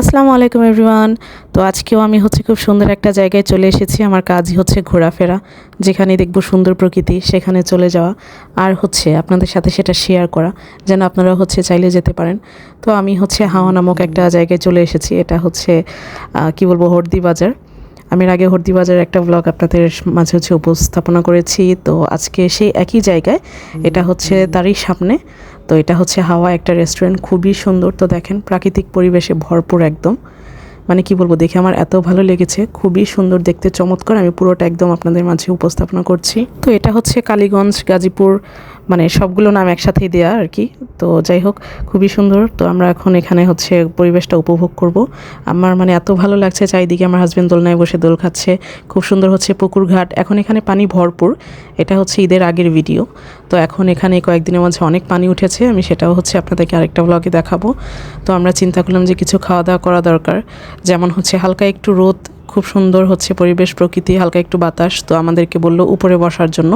আসসালামু আলাইকুম এভরিওয়ান। তো আজকেও আমি হচ্ছে খুব সুন্দর একটা জায়গায় চলে এসেছি। আমার কাজই হচ্ছে ঘোরাফেরা, যেখানে দেখব সুন্দর প্রকৃতি, সেখানে চলে যাওয়া আর হচ্ছে আপনাদের সাথে সেটা শেয়ার করা, যেন আপনারা হচ্ছে চাইলে যেতে পারেন। তো আমি হচ্ছে হাওয়া নামক একটা জায়গায় চলে এসেছি। এটা হচ্ছে কি বলব, হর্দি বাজার। আমি এর আগে হর্দি বাজার একটা ব্লগ আপনাদের মাঝে হচ্ছে উপস্থাপনা করেছি। তো আজকে সেই একই জায়গায় এটা হচ্ছে তারই সামনে। তো এটা হচ্ছে হাওয়া একটা রেস্টুরেন্ট খুবই সুন্দর। তো দেখেন প্রাকৃতিক পরিবেশে ভরপুর একদম। মানে কি বলব দেখে আমার এত ভালো লেগেছে। খুবই সুন্দর দেখতে চমৎকার। আমি পুরোটা একদম আপনাদের মাঝে উপস্থাপনা করছি। তো এটা হচ্ছে কালীগঞ্জ গাজীপুর মানে সবগুলো নাম একসাথেই দেয়া আর কি। তো যাই হোক, খুবই সুন্দর। তো আমরা এখন এখানে হচ্ছে পরিবেশটা উপভোগ করব। আমার মানে এত ভালো লাগছে চারিদিকে আমার হাজবেন্ড দোলনায় বসে দোল খাচ্ছে। খুব সুন্দর হচ্ছে পুকুর ঘাট। এখন এখানে পানি ভরপুর। এটা হচ্ছে ঈদের আগের ভিডিও তো এখন এখানে কয়েকদিনের মাঝে অনেক পানি উঠেছে। আমি সেটাও হচ্ছে আপনাদেরকে আরেকটা ব্লগে দেখাবো। তো আমরা চিন্তা করলাম যে কিছু খাওয়া দাওয়া করা দরকার। যেমন হচ্ছে হালকা একটু রোদ খুব সুন্দর হচ্ছে পরিবেশ, প্রকৃতি, হালকা একটু বাতাস। তো আমাদেরকে বলল উপরে বসার জন্য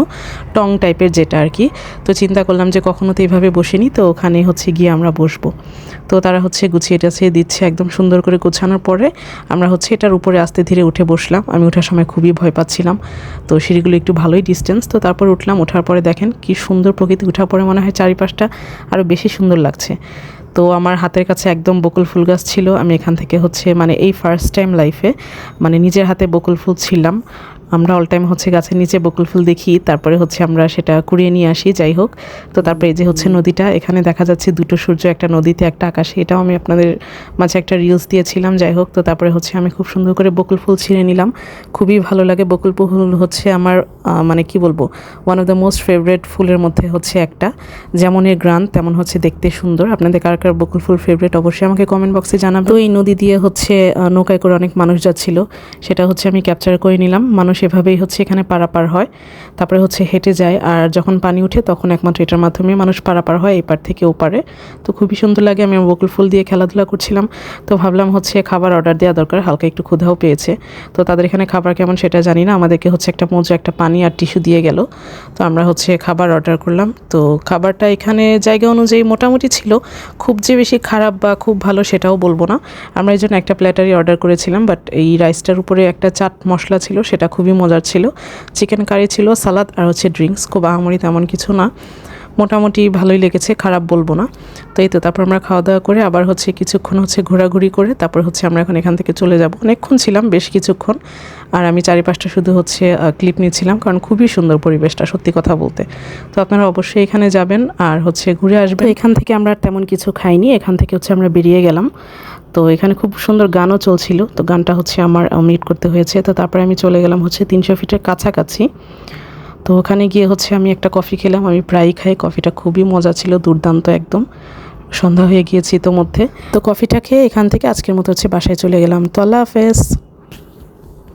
টং টাইপের যেটা আর কি। তো চিন্তা করলাম যে কখনো তো এইভাবে বসিনি, তো ওখানে হচ্ছে গিয়ে আমরা বসবো। তো তারা হচ্ছে গুছিয়ে টাছিয়ে দিচ্ছে একদম সুন্দর করে গোছানোর পরে আমরা হচ্ছে এটার উপরে আস্তে ধীরে উঠে বসলাম। আমি ওঠার সময় খুবই ভয় পাচ্ছিলাম। তো সিঁড়িগুলো একটু ভালোই ডিস্টেন্স তো তারপর উঠলাম। ওঠার পরে দেখেন কি সুন্দর প্রকৃতি ওঠার পরে মনে হয় চারিপাশটা আরও বেশি সুন্দর লাগছে। তো আমার হাতের কাছে একদম বকুল ফুল গাছ ছিল। আমি এখান থেকে হচ্ছে মানে এই ফার্স্ট টাইম লাইফে মানে নিজের হাতে বকুল ফুল ছিলাম। আমরা অল টাইম হচ্ছে গাছের নিচে বকুল ফুল দেখি তারপরে হচ্ছে আমরা সেটা কুড়িয়ে নিয়ে আসি যাই হোক। তো তারপরে এই যে হচ্ছে নদীটা এখানে দেখা যাচ্ছে দুটো সূর্য একটা নদীতে একটা আকাশে। এটাও আমি আপনাদের মাঝে একটা রিলস দিয়েছিলাম যাই হোক। তো তারপরে হচ্ছে আমি খুব সুন্দর করে বকুল ফুল ছিঁড়ে নিলাম। খুবই ভালো লাগে বকুল ফুল হচ্ছে আমার মানে কি বলব one of the most favourite ফুলের মধ্যে হচ্ছে একটা। যেমন এর গ্রান তেমন হচ্ছে দেখতে সুন্দর। আপনাদের কার কার বকুল ফুল ফেভারেট অবশ্যই আমাকে কমেন্ট বক্সে জানাবেন। তো এই নদী দিয়ে হচ্ছে নৌকায় করে অনেক মানুষ যাচ্ছিল। সেটা হচ্ছে আমি ক্যাপচার করে নিলাম। মানুষ এভাবেই হচ্ছে এখানে পারাপার হয়। তারপরে হচ্ছে হেঁটে যায়। আর যখন পানি উঠে, তখন একমাত্র এটার মাধ্যমে মানুষ পারাপার হয় এপার থেকে ওপারে। তো খুবই সুন্দর লাগে। আমি বকুল ফুল দিয়ে খেলাধুলা করছিলাম। তো ভাবলাম হচ্ছে খাবার অর্ডার দেওয়া দরকার। হালকা একটু ক্ষুধাও পেয়েছে। তো তাদের এখানে খাবার কেমন সেটা জানি না। আমাদেরকে হচ্ছে একটা মোজো, একটা পানি আর টিস্যু দিয়ে গেল। তো আমরা হচ্ছে খাবার অর্ডার করলাম। তো খাবারটা এখানে জায়গা অনুযায়ী মোটামুটি ছিল। খুব যে বেশি খারাপ বা খুব ভালো সেটাও বলব না। আমরা এই জন্য একটা প্ল্যাটারই অর্ডার করেছিলাম বাট এই রাইসটার উপরে একটা চাট মশলা ছিল, সেটা খুবই মজার ছিল। চিকেন কারি ছিল, সালাদ আর হচ্ছে ড্রিঙ্কস খুব আহামরি তেমন কিছু না। মোটামুটি ভালোই লেগেছে খারাপ বলব না। তো এই তো তারপর আমরা খাওয়া দাওয়া করে আবার হচ্ছে কিছুক্ষণ হচ্ছে ঘোরাঘুরি করে তারপর হচ্ছে আমরা এখন এখান থেকে চলে যাব। অনেকক্ষণ ছিলাম বেশ কিছুক্ষণ। আর আমি চারিপাশটা শুধু হচ্ছে ক্লিপ নিচ্ছিলাম কারণ খুবই সুন্দর পরিবেশটা সত্যি কথা বলতে। তো আপনারা অবশ্যই এখানে যাবেন আর হচ্ছে ঘুরে আসবেন। এখান থেকে আমরা আর তেমন কিছু খাইনি এখান থেকে হচ্ছে আমরা বেরিয়ে গেলাম। তো এখানে খুব সুন্দর গানও চলছিল তো গানটা হচ্ছে আমার মিট করতে হয়েছে। তো তারপরে আমি চলে গেলাম হচ্ছে তিনশো ফিটের কাছাকাছি। তো ওখানে গিয়ে হচ্ছে আমি একটা কফি খেলাম, আমি প্রায়ই খাই, কফিটা খুবই মজা ছিল, দুর্দান্ত একদম। সন্ধ্যা হয়ে গিয়েছি ইতোমধ্যে। তো কফিটা খেয়ে এখান থেকে আজকের মতো হচ্ছে বাসায় চলে গেলাম। তো আল্লাহ হাফেজ।